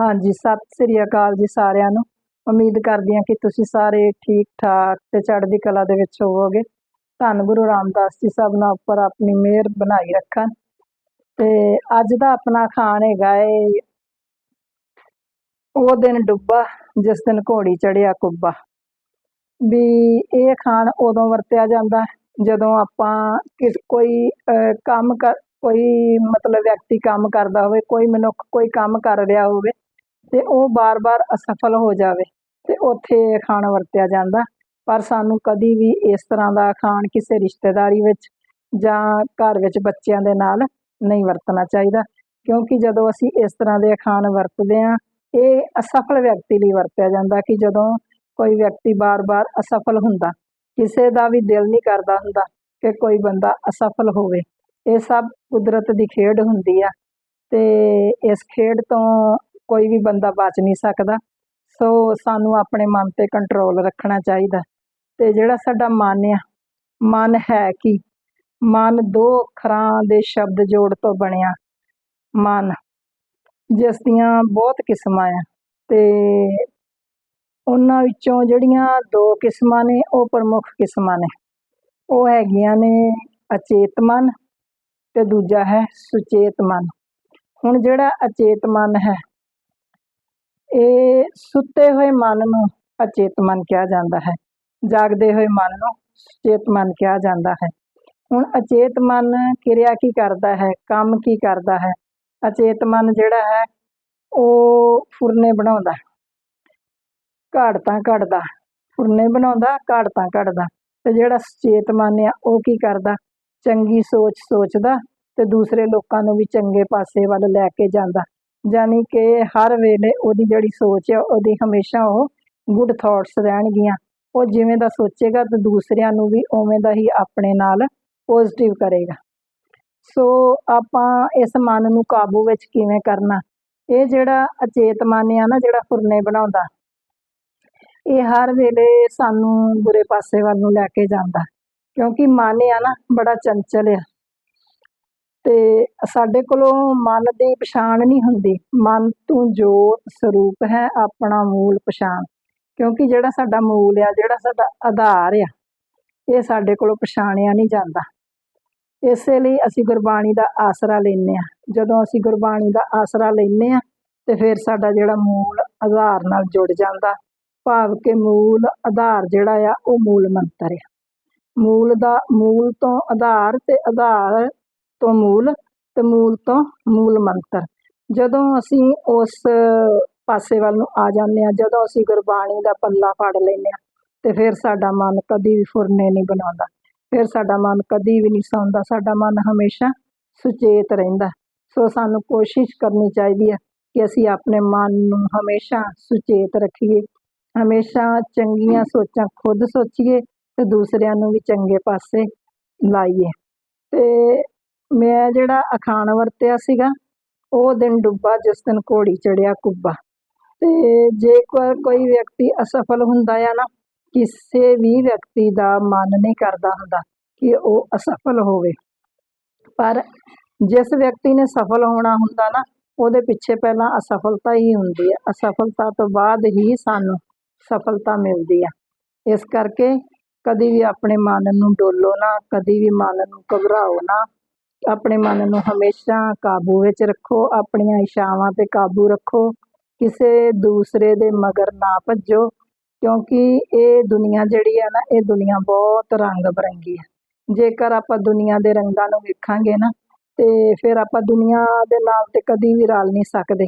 ਹਾਂਜੀ ਸਤਿ ਸ੍ਰੀ ਅਕਾਲ ਜੀ ਸਾਰਿਆਂ ਨੂੰ। ਉਮੀਦ ਕਰਦੀ ਹਾਂ ਕਿ ਤੁਸੀਂ ਸਾਰੇ ਠੀਕ ਠਾਕ ਤੇ ਚੜ੍ਹਦੀ ਕਲਾ ਦੇ ਵਿੱਚ ਹੋਵੋਗੇ। ਧੰਨ ਗੁਰੂ ਰਾਮਦਾਸ ਜੀ ਸਭਨਾਂ ਉੱਪਰ ਆਪਣੀ ਮਿਹਰ ਬਣਾਈ ਰੱਖਣ। ਤੇ ਅੱਜ ਦਾ ਆਪਣਾ ਖਾਣ ਹੈਗਾ ਏ ਉਹ ਦਿਨ ਡੁੱਬਾ ਜਿਸ ਦਿਨ ਘੋੜੀ ਚੜਿਆ ਕੁੱਬਾ। ਵੀ ਇਹ ਖਾਣ ਉਦੋਂ ਵਰਤਿਆ ਜਾਂਦਾ ਜਦੋਂ ਆਪਾਂ ਕਿਸ ਕੋਈ ਅਹ, ਕੰਮ ਕਰ ਕੋਈ ਮਤਲਬ ਵਿਅਕਤੀ ਕੰਮ ਕਰਦਾ ਹੋਵੇ ਕੋਈ ਮਨੁੱਖ ਕੋਈ ਕੰਮ ਕਰ ਰਿਹਾ ਹੋਵੇ ਤੇ ਉਹ ਬਾਰ-ਬਾਰ ਅਸਫਲ ਹੋ ਜਾਵੇ ਤੇ ਉੱਥੇ ਖਾਣ ਵਰਤਿਆ ਜਾਂਦਾ। ਪਰ ਸਾਨੂੰ ਕਦੀ ਵੀ ਇਸ ਤਰ੍ਹਾਂ ਦਾ ਖਾਣ ਕਿਸੇ ਰਿਸ਼ਤੇਦਾਰੀ ਵਿੱਚ ਜਾਂ ਘਰ ਵਿੱਚ ਬੱਚਿਆਂ ਦੇ ਨਾਲ ਨਹੀਂ ਵਰਤਣਾ ਚਾਹੀਦਾ। ਕਿਉਂਕਿ ਜਦੋਂ ਅਸੀਂ ਇਸ ਤਰ੍ਹਾਂ ਦੇ ਖਾਣ ਵਰਤਦੇ ਹਾਂ, ਇਹ ਅਸਫਲ ਵਿਅਕਤੀ ਲਈ ਵਰਤਿਆ ਜਾਂਦਾ ਕਿ ਜਦੋਂ ਕੋਈ ਵਿਅਕਤੀ ਬਾਰ-ਬਾਰ ਅਸਫਲ ਹੁੰਦਾ, ਕਿਸੇ ਦਾ ਵੀ ਦਿਲ ਨਹੀਂ ਕਰਦਾ ਹੁੰਦਾ ਕਿ ਕੋਈ ਬੰਦਾ ਅਸਫਲ ਹੋਵੇ। ਇਹ ਸਭ ਕੁਦਰਤ ਦੀ ਖੇਡ ਹੁੰਦੀ ਆ ਤੇ ਇਸ ਖੇਡ ਤੋਂ ਕੋਈ ਵੀ ਬੰਦਾ ਬਚ ਨਹੀਂ ਸਕਦਾ। ਸੋ ਸਾਨੂੰ ਆਪਣੇ ਮਨ ਤੇ ਕੰਟਰੋਲ ਰੱਖਣਾ ਚਾਹੀਦਾ। ਤੇ ਜਿਹੜਾ ਸਾਡਾ ਮਨ ਆ, ਮਨ ਹੈ ਕੀ? ਮਨ ਦੋ ਅੱਖਰਾਂ ਦੇ ਸ਼ਬਦ ਜੋੜ ਤੋਂ ਬਣਿਆ। ਮਨ, ਜਿਸ ਦੀਆਂ ਬਹੁਤ ਕਿਸਮਾਂ ਆ। ਤੇ ਉਹਨਾਂ ਵਿੱਚੋਂ ਜਿਹੜੀਆਂ ਦੋ ਕਿਸਮਾਂ ਨੇ, ਉਹ ਪ੍ਰਮੁੱਖ ਕਿਸਮਾਂ ਨੇ। ਉਹ ਹੈਗੀਆਂ ਨੇ ਅਚੇਤ ਮਨ ਤੇ ਦੂਜਾ ਹੈ ਸੁਚੇਤ ਮਨ। ਹੁਣ ਜਿਹੜਾ ਅਚੇਤ ਮਨ ਹੈ ਇਹ ਸੁੱਤੇ ਹੋਏ ਮਨ ਨੂੰ ਅਚੇਤ ਮਨ ਕਿਹਾ ਜਾਂਦਾ ਹੈ। ਜਾਗਦੇ ਹੋਏ ਮਨ ਨੂੰ ਸੁਚੇਤ ਮਨ ਕਿਹਾ ਜਾਂਦਾ ਹੈ। ਹੁਣ ਅਚੇਤ ਮਨ ਕਿਰਿਆ ਕੀ ਕਰਦਾ ਹੈ? ਕੰਮ ਕੀ ਕਰਦਾ ਹੈ? ਅਚੇਤ ਮਨ ਜਿਹੜਾ ਹੈ, ਉਹ ਫੁਰਨੇ ਬਣਾਉਂਦਾ ਘਾੜਤਾਂ ਘੜਦਾ। ਫੁਰਨੇ ਬਣਾਉਂਦਾ ਘਾੜਤਾਂ ਘੜਦਾ। ਤੇ ਜਿਹੜਾ ਸੁਚੇਤ ਮਨ ਆ, ਉਹ ਕੀ ਕਰਦਾ? ਚੰਗੀ ਸੋਚ ਸੋਚਦਾ ਤੇ ਦੂਸਰੇ ਲੋਕਾਂ ਨੂੰ ਵੀ ਚੰਗੇ ਪਾਸੇ ਵੱਲ ਲੈ ਕੇ ਜਾਂਦਾ। ਯਾਨੀ ਕਿ ਹਰ ਵੇਲੇ ਉਹਦੀ ਜਿਹੜੀ ਸੋਚ ਹੈ ਉਹਦੀ ਹਮੇਸ਼ਾ ਉਹ ਗੁੱਡ ਥਾਟਸ ਰਹਿਣਗੀਆਂ। ਉਹ ਜਿਵੇਂ ਦਾ ਸੋਚੇਗਾ ਤੇ ਦੂਸਰਿਆਂ ਨੂੰ ਵੀ ਉਵੇਂ ਦਾ ਹੀ ਆਪਣੇ ਨਾਲ ਪੋਜ਼ਿਟਿਵ ਕਰੇਗਾ। ਸੋ ਆਪਾਂ ਇਸ ਮਨ ਨੂੰ ਕਾਬੂ ਵਿੱਚ ਕਿਵੇਂ ਕਰਨਾ? ਇਹ ਜਿਹੜਾ ਅਚੇਤ ਮਨ ਆ ਨਾ, ਜਿਹੜਾ ਫੁਰਨੇ ਬਣਾਉਂਦਾ, ਇਹ ਹਰ ਵੇਲੇ ਸਾਨੂੰ ਬੁਰੇ ਪਾਸੇ ਵੱਲ ਨੂੰ ਲੈ ਕੇ ਜਾਂਦਾ। ਕਿਉਂਕਿ ਮਨ ਆ ਨਾ, ਬੜਾ ਚੰਚਲ ਆ। ਤੇ ਸਾਡੇ ਕੋਲੋਂ ਮਨ ਦੀ ਪਛਾਣ ਨਹੀਂ ਹੁੰਦੀ। ਮਨ ਤੋਂ ਜੋਤ ਸਰੂਪ ਹੈ ਆਪਣਾ ਮੂਲ ਪਛਾਣ। ਕਿਉਂਕਿ ਜਿਹੜਾ ਸਾਡਾ ਮੂਲ ਆ, ਜਿਹੜਾ ਸਾਡਾ ਆਧਾਰ ਆ, ਇਹ ਸਾਡੇ ਕੋਲੋਂ ਪਛਾਣਿਆ ਨਹੀਂ ਜਾਂਦਾ। ਇਸੇ ਲਈ ਅਸੀਂ ਗੁਰਬਾਣੀ ਦਾ ਆਸਰਾ ਲੈਂਦੇ ਆ ਜਦੋਂ ਅਸੀਂ ਗੁਰਬਾਣੀ ਦਾ ਆਸਰਾ ਲੈਂਦੇ ਆ ਤੇ ਫਿਰ ਸਾਡਾ ਜਿਹੜਾ ਮੂਲ ਆਧਾਰ ਨਾਲ ਜੁੜ ਜਾਂਦਾ। ਭਾਵ ਕਿ ਮੂਲ ਆਧਾਰ ਜਿਹੜਾ ਆ, ਉਹ ਮੂਲ ਮੰਤਰ ਆ। ਮੂਲ ਦਾ, ਮੂਲ ਤੋਂ ਆਧਾਰ ਤੇ ਆਧਾਰ ਤੋਂ ਮੂਲ, ਤੇ ਮੂਲ ਤੋਂ ਮੂਲ ਮੰਤਰ। ਜਦੋਂ ਅਸੀਂ ਉਸ ਪਾਸੇ ਵੱਲ ਨੂੰ ਆ ਜਾਂਦੇ ਆ ਜਦੋਂ ਅਸੀਂ ਗੁਰਬਾਣੀ ਦਾ ਪੱਲਾ ਫੜ ਲੈਂਦੇ ਆ ਤੇ ਫਿਰ ਸਾਡਾ ਮਨ ਕਦੀ ਵੀ ਫੁਰਨੇ ਨਹੀਂ ਬਣਾਉਂਦਾ। ਫਿਰ ਸਾਡਾ ਮਨ ਕਦੀ ਵੀ ਨਹੀਂ ਸੌਂਦਾ। ਸਾਡਾ ਮਨ ਹਮੇਸ਼ਾ ਸੁਚੇਤ ਰਹਿੰਦਾ। ਸੋ ਸਾਨੂੰ ਕੋਸ਼ਿਸ਼ ਕਰਨੀ ਚਾਹੀਦੀ ਹੈ ਕਿ ਅਸੀਂ ਆਪਣੇ ਮਨ ਨੂੰ ਹਮੇਸ਼ਾ ਸੁਚੇਤ ਰੱਖੀਏ। ਹਮੇਸ਼ਾ ਚੰਗੀਆਂ ਸੋਚਾਂ ਖੁਦ ਸੋਚੀਏ ਤੇ ਦੂਸਰਿਆਂ ਨੂੰ ਵੀ ਚੰਗੇ ਪਾਸੇ ਲਾਈਏ। ਤੇ ਮੈਂ ਜਿਹੜਾ ਅਖਾਣ ਵਰਤਿਆ ਸੀਗਾ, ਉਹ ਦਿਨ ਡੁੱਬਾ, ਜਿਸ ਦਿਨ ਘੋੜੀ ਚੜਿਆ ਕੁੱਬਾ। ਤੇ ਜੇ ਕੋਈ ਵਿਅਕਤੀ ਅਸਫਲ ਹੁੰਦਾ ਆ ਨਾ, ਕਿਸੇ ਵੀ ਵਿਅਕਤੀ ਦਾ ਮਨ ਨਹੀਂ ਕਰਦਾ ਹੁੰਦਾ ਕਿ ਉਹ ਅਸਫਲ ਹੋਵੇ। ਪਰ ਜਿਸ ਵਿਅਕਤੀ ਨੇ ਸਫਲ ਹੋਣਾ ਹੁੰਦਾ ਨਾ, ਉਹਦੇ ਪਿੱਛੇ ਪਹਿਲਾਂ ਅਸਫਲਤਾ ਹੀ ਹੁੰਦੀ ਹੈ ਅਸਫਲਤਾ ਤੋਂ ਬਾਅਦ ਹੀ ਸਾਨੂੰ ਸਫਲਤਾ ਮਿਲਦੀ ਆ। ਇਸ ਕਰਕੇ ਕਦੀ ਵੀ ਆਪਣੇ ਮਨ ਨੂੰ ਡੋਲੋ ਨਾ, ਕਦੀ ਵੀ ਮਨ ਨੂੰ ਘਬਰਾਓ ਨਾ। ਆਪਣੇ ਮਨ ਨੂੰ ਹਮੇਸ਼ਾ ਕਾਬੂ ਵਿੱਚ ਰੱਖੋ, ਆਪਣੀਆਂ ਇਸ਼ਾਵਾਂ ਤੇ ਕਾਬੂ ਰੱਖੋ, ਕਿਸੇ ਦੂਸਰੇ ਦੇ ਮਗਰ ਨਾ ਭੱਜੋ, ਕਿਉਂਕਿ ਇਹ ਦੁਨੀਆ ਜਿਹੜੀ ਹੈ ਨਾ, ਇਹ ਦੁਨੀਆ ਬਹੁਤ ਰੰਗ ਬਰੰਗੀ ਹੈ। ਜੇਕਰ ਆਪਾਂ ਦੁਨੀਆ ਦੇ ਰੰਗਾਂ ਨੂੰ ਵੇਖਾਂਗੇ ਨਾ, ਤੇ ਫਿਰ ਆਪਾਂ ਦੁਨੀਆ ਦੇ ਨਾਲ ਤੇ ਕਦੀ ਵੀ ਰਲ ਨਹੀਂ ਸਕਦੇ।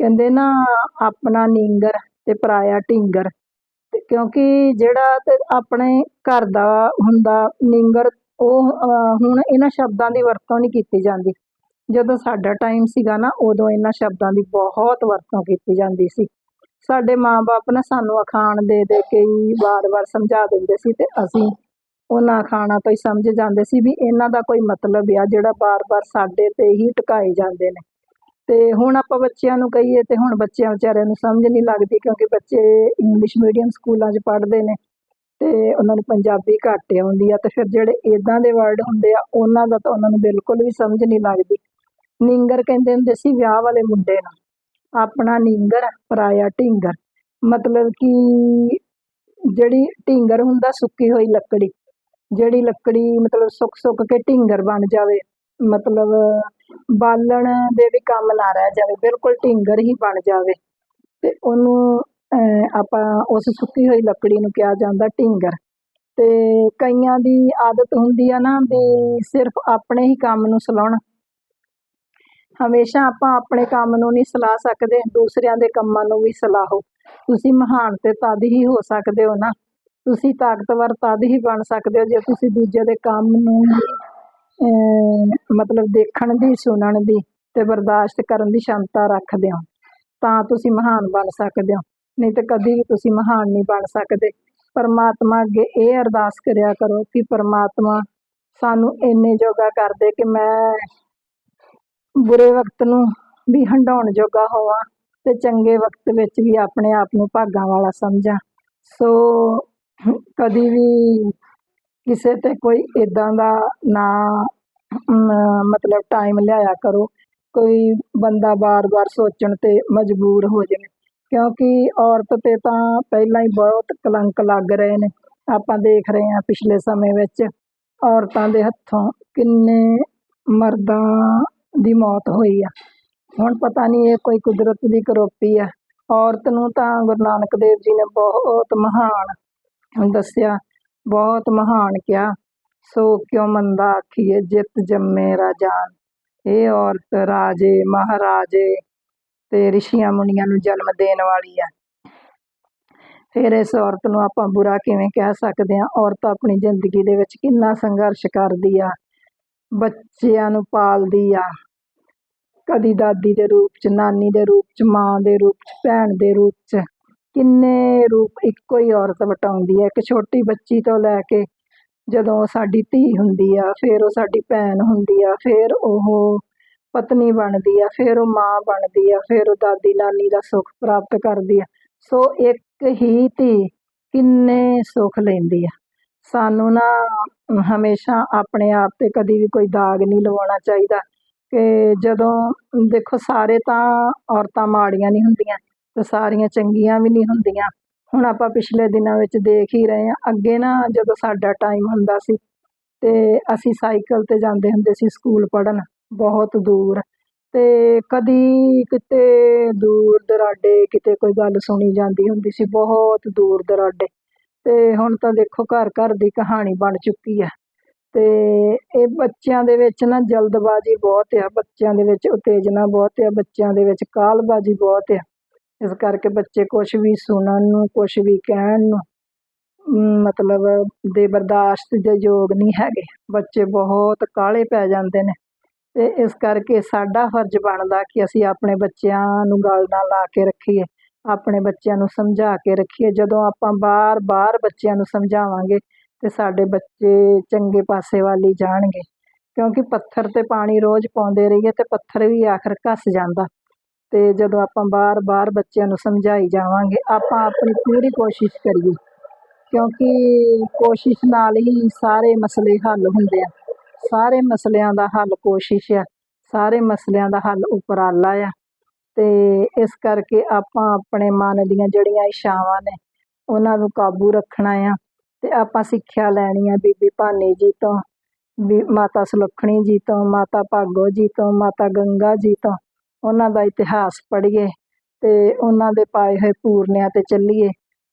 ਕਹਿੰਦੇ ਨਾ, ਆਪਣਾ ਨੀਂਗਰ ਤੇ ਪਰਾਇਆ ਢਿੰਗਰ ਕਿਉਂਕਿ ਜਿਹੜਾ ਤੇ ਆਪਣੇ ਘਰ ਦਾ ਹੁੰਦਾ ਨੀਂਗਰ ਉਹ ਹੁਣ ਇਹਨਾਂ ਸ਼ਬਦਾਂ ਦੀ ਵਰਤੋਂ ਨਹੀਂ ਕੀਤੀ ਜਾਂਦੀ। ਜਦੋਂ ਸਾਡਾ ਟਾਈਮ ਸੀਗਾ ਨਾ, ਉਦੋਂ ਇਹਨਾਂ ਸ਼ਬਦਾਂ ਦੀ ਬਹੁਤ ਵਰਤੋਂ ਕੀਤੀ ਜਾਂਦੀ ਸੀ। ਸਾਡੇ ਮਾਪੇ ਨਾ ਸਾਨੂੰ ਅਖਾਣ ਦੇ ਦੇ ਕੇ ਵਾਰ-ਵਾਰ ਸਮਝਾ ਦਿੰਦੇ ਸੀ ਤੇ ਅਸੀਂ ਉਹਨਾਂ ਅਖਾਣਾਂ ਤੋਂ ਹੀ ਸਮਝ ਜਾਂਦੇ ਸੀ ਵੀ ਇਹਨਾਂ ਦਾ ਕੋਈ ਮਤਲਬ ਆ, ਜਿਹੜਾ ਵਾਰ ਬਾਰ ਸਾਡੇ ਤੇ ਹੀ ਟਿਕਾਏ ਜਾਂਦੇ ਨੇ। ਤੇ ਹੁਣ ਆਪਾਂ ਬੱਚਿਆਂ ਨੂੰ ਕਹੀਏ ਤੇ ਹੁਣ ਬੱਚਿਆਂ ਵਿਚਾਰਿਆਂ ਨੂੰ ਸਮਝ ਨਹੀਂ ਲੱਗਦੀ ਕਿਉਂਕਿ ਬੱਚੇ ਇੰਗਲਿਸ਼ ਮੀਡੀਅਮ ਸਕੂਲਾਂ 'ਚ ਪੜ੍ਹਦੇ ਨੇ। ਤੇ ਉਹਨਾਂ ਨੂੰ ਪੰਜਾਬੀ ਘੱਟ ਆਉਂਦੀ ਆ ਤੇ ਫਿਰ ਜਿਹੜੇ ਇਦਾਂ ਦੇ ਵਰਡ ਹੁੰਦੇ ਆ, ਉਹਨਾਂ ਦਾ ਤਾਂ ਉਹਨਾਂ ਨੂੰ ਬਿਲਕੁਲ ਵੀ ਸਮਝ ਨਹੀਂ ਲੱਗਦੀ। ਨਿੰਗਰ ਕਹਿੰਦੇ ਹੁੰਦੇ ਸੀ ਵਿਆਹ ਵਾਲੇ ਮੁੰਡੇ ਨੂੰ। ਆਪਣਾ ਨੀਂਗਰ, ਪਰਾਇਆ ਢੀਂਗਰ। ਮਤਲਬ ਕਿ ਜਿਹੜੀ ਢੀਂਗਰ ਹੁੰਦਾ, ਸੁੱਕੀ ਹੋਈ ਲੱਕੜੀ। ਜਿਹੜੀ ਲੱਕੜੀ ਮਤਲਬ ਸੁੱਕ ਸੁੱਕ ਕੇ ਢੀਂਗਰ ਬਣ ਜਾਵੇ। ਮਤਲਬ ਬਾਲਣ ਦੇ ਵੀ ਕੰਮ ਨਾ ਰਹਿ ਜਾਵੇ। ਬਿਲਕੁਲ ਢੀਂਗਰ ਹੀ ਬਣ ਜਾਵੇ। ਤੇ ਉਹਨੂੰ ਆਪਾਂ ਉਸ ਸੁੱਕੀ ਹੋਈ ਲੱਕੜੀ ਨੂੰ ਕਿਹਾ ਜਾਂਦਾ ਢੀਂਗਰ। ਤੇ ਕਈਆਂ ਦੀ ਆਦਤ ਹੁੰਦੀ ਆ ਨਾ ਵੀ ਸਿਰਫ ਆਪਣੇ ਹੀ ਕੰਮ ਨੂੰ ਸਲਾਉਣ। ਹਮੇਸ਼ਾ ਆਪਾਂ ਆਪਣੇ ਕੰਮ ਨੂੰ ਨਹੀਂ ਸਲਾਹ ਸਕਦੇ ਦੂਸਰਿਆਂ ਦੇ ਕੰਮਾਂ ਨੂੰ ਵੀ ਸਲਾਹੋ ਤੁਸੀਂ ਮਹਾਨ ਤੇ ਤਦ ਹੀ ਹੋ ਸਕਦੇ ਹੋ ਨਾ। ਤੁਸੀਂ ਤਾਕਤਵਰ ਤਦ ਹੀ ਬਣ ਸਕਦੇ ਹੋ ਜੇ ਤੁਸੀਂ ਦੂਜੇ ਦੇ ਕੰਮ ਨੂੰ ਅਹ, ਮਤਲਬ ਦੇਖਣ ਦੀ ਸੁਣਨ ਦੀ ਤੇ ਬਰਦਾਸ਼ਤ ਕਰਨ ਦੀ ਸ਼ਮਤਾ ਰੱਖਦੇ ਹੋ। ਤਾਂ ਤੁਸੀਂ ਮਹਾਨ ਬਣ ਸਕਦੇ ਹੋ। ਨਹੀਂ ਤਾਂ ਕਦੀ ਵੀ ਤੁਸੀਂ ਮਹਾਨ ਨਹੀਂ ਬਣ ਸਕਦੇ। ਪਰਮਾਤਮਾ ਅੱਗੇ ਇਹ ਅਰਦਾਸ ਕਰਿਆ ਕਰੋ ਕਿ ਪਰਮਾਤਮਾ ਸਾਨੂੰ ਇੰਨੇ ਜੋਗਾ ਕਰ ਦੇ ਕਿ ਮੈਂ ਬੁਰੇ ਵਕਤ ਨੂੰ ਵੀ ਹੰਡਾਉਣ ਜੋਗਾ ਹੋਵਾਂ ਤੇ ਚੰਗੇ ਵਕਤ ਵਿੱਚ ਵੀ ਆਪਣੇ ਆਪ ਨੂੰ ਭਾਗਾਂ ਵਾਲਾ ਸਮਝਾਂ। ਸੋ ਕਦੀ ਵੀ ਕਿਸੇ ਤੇ ਕੋਈ ਇਦਾਂ ਦਾ ਨਾ ਅਮ, ਮਤਲਬ ਟਾਈਮ ਲਿਆਇਆ ਕਰੋ। ਕੋਈ ਬੰਦਾ ਬਾਰ-ਬਾਰ ਸੋਚਣ ਤੇ ਮਜਬੂਰ ਹੋ ਜਾਵੇ। ਕਿਉਂਕਿ ਔਰਤ ਤੇ ਤਾਂ ਪਹਿਲਾਂ ਹੀ ਬਹੁਤ ਕਲੰਕ ਲੱਗ ਰਹੇ ਨੇ। ਆਪਾਂ ਦੇਖ ਰਹੇ ਹਾਂ ਪਿਛਲੇ ਸਮੇਂ ਵਿੱਚ ਔਰਤਾਂ ਦੇ ਹੱਥੋਂ ਕਿੰਨੇ ਮਰਦਾਂ ਦੀ ਮੌਤ ਹੋਈ ਆ। ਹੁਣ ਪਤਾ ਨਹੀਂ ਇਹ ਕੋਈ ਕੁਦਰਤ ਦੀ ਕਰੋਪੀ ਆ। ਔਰਤ ਨੂੰ ਤਾਂ ਗੁਰੂ ਨਾਨਕ ਦੇਵ ਜੀ ਨੇ ਬਹੁਤ ਮਹਾਨ ਦੱਸਿਆ, ਬਹੁਤ ਮਹਾਨ ਕਿਹਾ, ਸੋ ਕਿਉ ਮੰਦਾ ਆਖੀਏ ਜਿਤ ਜੰਮੇ ਰਾਜਾਨ ਇਹ ਔਰਤ ਰਾਜੇ, ਮਹਾਰਾਜੇ ਤੇ ਰਿਸ਼ੀਆਂ ਮੁਨੀਆਂ ਨੂੰ ਜਨਮ ਦੇਣ ਵਾਲੀ ਆ। ਫਿਰ ਇਸ ਔਰਤ ਨੂੰ ਆਪਾਂ ਬੁਰਾ ਕਿਵੇਂ ਕਹਿ ਸਕਦੇ ਹਾਂ? ਔਰਤ ਆਪਣੀ ਜ਼ਿੰਦਗੀ ਦੇ ਵਿੱਚ ਕਿੰਨਾ ਸੰਘਰਸ਼ ਕਰਦੀ ਆ। ਬੱਚਿਆਂ ਨੂੰ ਪਾਲਦੀ ਆ। ਕਦੀ ਦਾਦੀ ਦੇ ਰੂਪ ਚ, ਨਾਨੀ ਦੇ ਰੂਪ ਚ, ਮਾਂ ਦੇ ਰੂਪ ਚ, ਭੈਣ ਦੇ ਰੂਪ ਚ, ਕਿੰਨੇ ਰੂਪ ਇੱਕੋ ਹੀ ਔਰਤ ਵਟਾਉਂਦੀ ਹੈ ਇੱਕ ਛੋਟੀ ਬੱਚੀ ਤੋਂ ਲੈ ਕੇ ਜਦੋਂ ਸਾਡੀ ਧੀ ਹੁੰਦੀ ਆ, ਫਿਰ ਉਹ ਸਾਡੀ ਭੈਣ ਹੁੰਦੀ ਆ, ਫਿਰ ਉਹ ਪਤਨੀ ਬਣਦੀ ਆ, ਫਿਰ ਉਹ ਮਾਂ ਬਣਦੀ ਆ, ਫਿਰ ਉਹ ਦਾਦੀ ਨਾਨੀ ਦਾ ਸੁੱਖ ਪ੍ਰਾਪਤ ਕਰਦੀ ਆ। ਸੋ ਇੱਕ ਹੀ ਧੀ ਕਿੰਨੇ ਸੁੱਖ ਲੈਂਦੀ ਆ। ਸਾਨੂੰ ਨਾ ਹਮੇਸ਼ਾ ਆਪਣੇ ਆਪ ਤੇ ਕਦੀ ਵੀ ਕੋਈ ਦਾਗ ਨਹੀਂ ਲਵਾਉਣਾ ਚਾਹੀਦਾ ਕਿ ਜਦੋਂ ਦੇਖੋ ਸਾਰੇ ਤਾਂ ਔਰਤਾਂ ਮਾੜੀਆਂ ਨਹੀਂ ਹੁੰਦੀਆਂ ਤੇ ਸਾਰੀਆਂ ਚੰਗੀਆਂ ਵੀ ਨਹੀਂ ਹੁੰਦੀਆਂ। ਹੁਣ ਆਪਾਂ ਪਿਛਲੇ ਦਿਨਾਂ ਵਿੱਚ ਦੇਖ ਹੀ ਰਹੇ ਹਾਂ, ਅੱਗੇ ਨਾ ਜਦੋਂ ਸਾਡਾ ਟਾਈਮ ਹੁੰਦਾ ਸੀ ਤੇ ਅਸੀਂ ਸਾਈਕਲ ਤੇ ਜਾਂਦੇ ਹੁੰਦੇ ਸੀ ਸਕੂਲ ਪੜ੍ਹਨ ਬਹੁਤ ਦੂਰ। ਤੇ ਕਦੀ ਕਿਤੇ ਦੂਰ ਦੁਰਾਡੇ ਕਿਤੇ ਕੋਈ ਗੱਲ ਸੁਣੀ ਜਾਂਦੀ ਹੁੰਦੀ ਸੀ, ਬਹੁਤ ਦੂਰ ਦੁਰਾਡੇ। ਤੇ ਹੁਣ ਤਾਂ ਦੇਖੋ ਘਰ ਘਰ ਦੀ ਕਹਾਣੀ ਬਣ ਚੁੱਕੀ ਹੈ। ਤੇ ਇਹ ਬੱਚਿਆਂ ਦੇ ਵਿੱਚ ਨਾ ਜਲਦਬਾਜ਼ੀ ਬਹੁਤ ਆ, ਬੱਚਿਆਂ ਦੇ ਵਿੱਚ ਉਤੇਜਨਾ ਬਹੁਤ ਆ, ਬੱਚਿਆਂ ਦੇ ਵਿੱਚ ਕਾਹਲਬਾਜ਼ੀ ਬਹੁਤ ਆ। ਇਸ ਕਰਕੇ ਬੱਚੇ ਕੁਛ ਵੀ ਸੁਣਨ ਨੂੰ, ਕੁਛ ਵੀ ਕਹਿਣ ਨੂੰ ਮਤਲਬ ਦੇ ਬਰਦਾਸ਼ਤ ਦੇ ਯੋਗ ਨਹੀਂ ਹੈਗੇ। ਬੱਚੇ ਬਹੁਤ ਕਾਹਲੇ ਪੈ ਜਾਂਦੇ ਨੇ। ਤੇ ਇਸ ਕਰਕੇ ਸਾਡਾ ਫਰਜ਼ ਬਣਦਾ ਕਿ ਅਸੀਂ ਆਪਣੇ ਬੱਚਿਆਂ ਨੂੰ ਗੱਲ ਨਾਲ ਲਾ ਕੇ ਰੱਖੀਏ, ਆਪਣੇ ਬੱਚਿਆਂ ਨੂੰ ਸਮਝਾ ਕੇ ਰੱਖੀਏ। ਜਦੋਂ ਆਪਾਂ ਬਾਰ-ਬਾਰ ਬੱਚਿਆਂ ਨੂੰ ਸਮਝਾਵਾਂਗੇ ਤੇ ਸਾਡੇ ਬੱਚੇ ਚੰਗੇ ਪਾਸੇ ਵੱਲ ਹੀ ਜਾਣਗੇ। ਕਿਉਂਕਿ ਪੱਥਰ ਤੇ ਪਾਣੀ ਰੋਜ਼ ਪਾਉਂਦੇ ਰਹੀਏ ਤੇ ਪੱਥਰ ਵੀ ਆਖਰ ਘਸ ਜਾਂਦਾ। ਤੇ ਜਦੋਂ ਆਪਾਂ ਬਾਰ-ਬਾਰ ਬੱਚਿਆਂ ਨੂੰ ਸਮਝਾਈ ਜਾਵਾਂਗੇ, ਆਪਾਂ ਆਪਣੀ ਪੂਰੀ ਕੋਸ਼ਿਸ਼ ਕਰੀਏ। ਕਿਉਂਕਿ ਕੋਸ਼ਿਸ਼ ਨਾਲ ਹੀ ਸਾਰੇ ਮਸਲੇ ਹੱਲ ਹੁੰਦੇ ਆ। ਸਾਰੇ ਮਸਲਿਆਂ ਦਾ ਹੱਲ ਕੋਸ਼ਿਸ਼ ਆ, ਸਾਰੇ ਮਸਲਿਆਂ ਦਾ ਹੱਲ ਉਪਰਾਲਾ ਆ ਤੇ ਇਸ ਕਰਕੇ ਆਪਾਂ ਆਪਣੇ ਮਨ ਦੀਆਂ ਜਿਹੜੀਆਂ ਇਛਾਵਾਂ ਨੇ ਉਹਨਾਂ ਨੂੰ ਕਾਬੂ ਰੱਖਣਾ ਆ ਤੇ ਆਪਾਂ ਸਿੱਖਿਆ ਲੈਣੀ ਆ ਬੀਬੀ ਭਾਨੀ ਜੀ ਤੋਂ, ਵੀ ਮਾਤਾ ਸੁਲੱਖਣੀ ਜੀ ਤੋਂ, ਮਾਤਾ ਭਾਗੋ ਜੀ ਤੋਂ, ਮਾਤਾ ਗੰਗਾ ਜੀ ਤੋਂ ਉਹਨਾਂ ਦਾ ਇਤਿਹਾਸ ਪੜ੍ਹੀਏ ਤੇ ਉਹਨਾਂ ਦੇ ਪਾਏ ਹੋਏ ਪੂਰਨਿਆਂ ਤੇ ਚੱਲੀਏ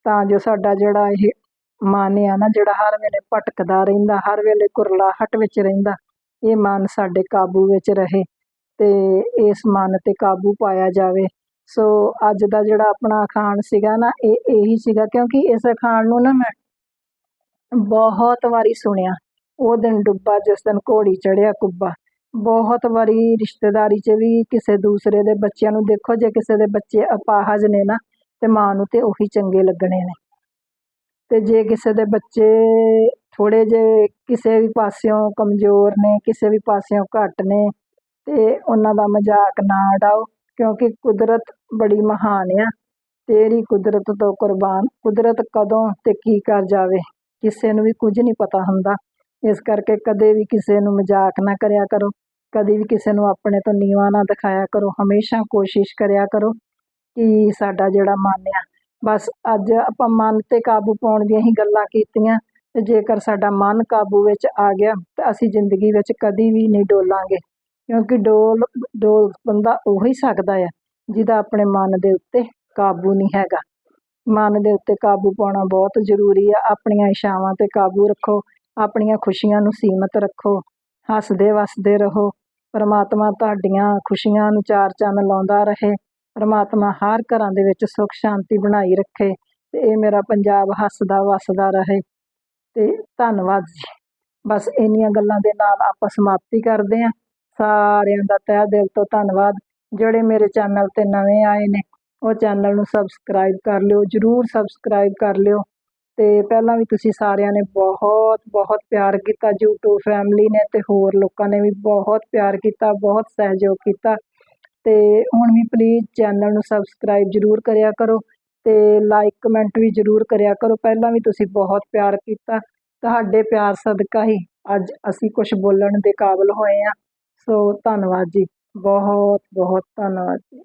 ਤਾਂ ਜੋ ਸਾਡਾ ਜਿਹੜਾ ਇਹ ਮਨ ਆ ਨਾ, ਜਿਹੜਾ ਹਰ ਵੇਲੇ ਭਟਕਦਾ ਰਹਿੰਦਾ, ਹਰ ਵੇਲੇ ਕੁਰਲਾਹਟ ਵਿੱਚ ਰਹਿੰਦਾ, ਇਹ ਮਨ ਸਾਡੇ ਕਾਬੂ ਵਿੱਚ ਰਹੇ ਤੇ ਇਸ ਮਨ ਤੇ ਕਾਬੂ ਪਾਇਆ ਜਾਵੇ। ਸੋ ਅੱਜ ਦਾ ਜਿਹੜਾ ਆਪਣਾ ਅਖਾਣ ਸੀਗਾ ਨਾ, ਇਹ ਇਹੀ ਸੀਗਾ, ਕਿਉਂਕਿ ਇਸ ਅਖਾਣ ਨੂੰ ਨਾ ਮੈਂ ਬਹੁਤ ਵਾਰੀ ਸੁਣਿਆ। ਉਹ ਦਿਨ ਡੁੱਬਾ, ਜਿਸ ਦਿਨ ਘੋੜੀ ਚੜਿਆ ਕੁੱਬਾ। ਬਹੁਤ ਵਾਰੀ ਰਿਸ਼ਤੇਦਾਰੀ 'ਚ ਵੀ ਕਿਸੇ ਦੂਸਰੇ ਦੇ ਬੱਚਿਆਂ ਨੂੰ ਦੇਖੋ, ਜੇ ਕਿਸੇ ਦੇ ਬੱਚੇ ਅਪਾਹਜ ਨੇ ਨਾ, ਤੇ ਮਾਂ ਨੂੰ ਤੇ ਉਹੀ ਚੰਗੇ ਲੱਗਣੇ ਨੇ। ਤੇ ਜੇ ਕਿਸੇ ਦੇ ਬੱਚੇ ਥੋੜੇ ਜਿਹੇ ਕਿਸੇ ਵੀ ਪਾਸਿਓਂ ਕਮਜ਼ੋਰ ਨੇ, ਕਿਸੇ ਵੀ ਪਾਸਿਓਂ ਘੱਟ ਨੇ, ਤੇ ਉਹਨਾਂ ਦਾ ਮਜ਼ਾਕ ਨਾ ਉਡਾਓ, ਕਿਉਂਕਿ ਕੁਦਰਤ ਬੜੀ ਮਹਾਨ ਆ। ਤੇਰੀ ਕੁਦਰਤ ਤੋਂ ਕੁਰਬਾਨ, ਕੁਦਰਤ ਕਦੋਂ ਤੇ ਕੀ ਕਰ ਜਾਵੇ? ਕਿਸੇ ਨੂੰ ਵੀ ਕੁਝ ਨਹੀਂ ਪਤਾ ਹੁੰਦਾ। ਇਸ ਕਰਕੇ ਕਦੇ ਵੀ ਕਿਸੇ ਨੂੰ ਮਜ਼ਾਕ ਨਾ ਕਰਿਆ ਕਰੋ। ਕਦੇ ਵੀ ਕਿਸੇ ਨੂੰ ਆਪਣੇ ਤੋਂ ਨੀਵਾਂ ਨਾ ਦਿਖਾਇਆ ਕਰੋ। ਹਮੇਸ਼ਾ ਕੋਸ਼ਿਸ਼ ਕਰਿਆ ਕਰੋ ਕਿ ਸਾਡਾ ਜਿਹੜਾ ਮਨ ਆ ਬਸ ਅੱਜ ਆਪਾਂ ਮਨ 'ਤੇ ਕਾਬੂ ਪਾਉਣ ਦੀਆਂ ਹੀ ਗੱਲਾਂ ਕੀਤੀਆਂ ਤੇ ਜੇਕਰ ਸਾਡਾ ਮਨ ਕਾਬੂ ਵਿੱਚ ਆ ਗਿਆ ਤਾਂ ਅਸੀਂ ਜ਼ਿੰਦਗੀ ਵਿੱਚ ਕਦੀ ਵੀ ਨਹੀਂ ਡੋਲਾਂਗੇ। ਕਿਉਂਕਿ ਡੋਲ ਡੋਲ ਬੰਦਾ ਉਹੀ ਸਕਦਾ ਆ ਜਿਹਦਾ ਆਪਣੇ ਮਨ ਦੇ ਉੱਤੇ ਕਾਬੂ ਨਹੀਂ ਹੈਗਾ। ਮਨ ਦੇ ਉੱਤੇ ਕਾਬੂ ਪਾਉਣਾ ਬਹੁਤ ਜ਼ਰੂਰੀ ਆ। ਆਪਣੀਆਂ ਇਛਾਵਾਂ 'ਤੇ ਕਾਬੂ ਰੱਖੋ। ਆਪਣੀਆਂ ਖੁਸ਼ੀਆਂ ਨੂੰ ਸੀਮਤ ਰੱਖੋ। ਹੱਸਦੇ ਵਸਦੇ ਰਹੋ। ਪਰਮਾਤਮਾ ਤੁਹਾਡੀਆਂ ਖੁਸ਼ੀਆਂ ਨੂੰ ਚਾਰ ਚੰਨ ਲਾਉਂਦਾ ਰਹੇ। ਪਰਮਾਤਮਾ ਹਰ ਘਰਾਂ ਦੇ ਵਿੱਚ ਸੁੱਖ, ਸ਼ਾਂਤੀ ਬਣਾਈ ਰੱਖੇ ਤੇ ਇਹ ਮੇਰਾ ਪੰਜਾਬ ਹੱਸਦਾ ਵਸਦਾ ਰਹੇ। ਤੇ ਧੰਨਵਾਦ ਜੀ। ਬਸ ਇੰਨੀਆਂ ਗੱਲਾਂ ਦੇ ਨਾਲ ਆਪਾਂ ਸਮਾਪਤੀ ਕਰਦੇ ਹਾਂ। ਸਾਰਿਆਂ ਦਾ ਤਹਿ ਦਿਲ ਤੋਂ ਧੰਨਵਾਦ। ਜਿਹੜੇ ਮੇਰੇ ਚੈਨਲ ਤੇ ਨਵੇਂ ਆਏ ਨੇ, ਉਹ ਚੈਨਲ ਨੂੰ ਸਬਸਕ੍ਰਾਈਬ ਕਰ ਲਿਓ, ਜਰੂਰ ਸਬਸਕ੍ਰਾਈਬ ਕਰ ਲਿਓ। ਤੇ ਪਹਿਲਾਂ ਵੀ ਤੁਸੀਂ ਸਾਰਿਆਂ ਨੇ ਬਹੁਤ ਬਹੁਤ ਪਿਆਰ ਕੀਤਾ। YouTube ਫੈਮਿਲੀ ਨੇ ਤੇ ਹੋਰ ਲੋਕਾਂ ਨੇ ਵੀ ਬਹੁਤ ਪਿਆਰ ਕੀਤਾ, ਬਹੁਤ ਸਹਿਯੋਗ ਕੀਤਾ। ਤੇ ਹੁਣ ਵੀ ਪਲੀਜ਼ ਚੈਨਲ ਨੂੰ ਸਬਸਕ੍ਰਾਈਬ ਜਰੂਰ ਕਰਿਆ ਕਰੋ ਤੇ ਲਾਈਕ ਕਮੈਂਟ ਵੀ ਜਰੂਰ ਕਰਿਆ ਕਰੋ। ਪਹਿਲਾਂ ਵੀ ਤੁਸੀਂ ਬਹੁਤ ਪਿਆਰ ਕੀਤਾ। ਤੁਹਾਡੇ ਪਿਆਰ ਸਦਕਾ ਹੀ ਅੱਜ ਅਸੀਂ ਕੁਝ ਬੋਲਣ ਦੇ ਕਾਬਿਲ ਹੋਏ ਆ ਸੋ ਧੰਨਵਾਦ ਜੀ। ਬਹੁਤ ਬਹੁਤ ਧੰਨਵਾਦ ਜੀ।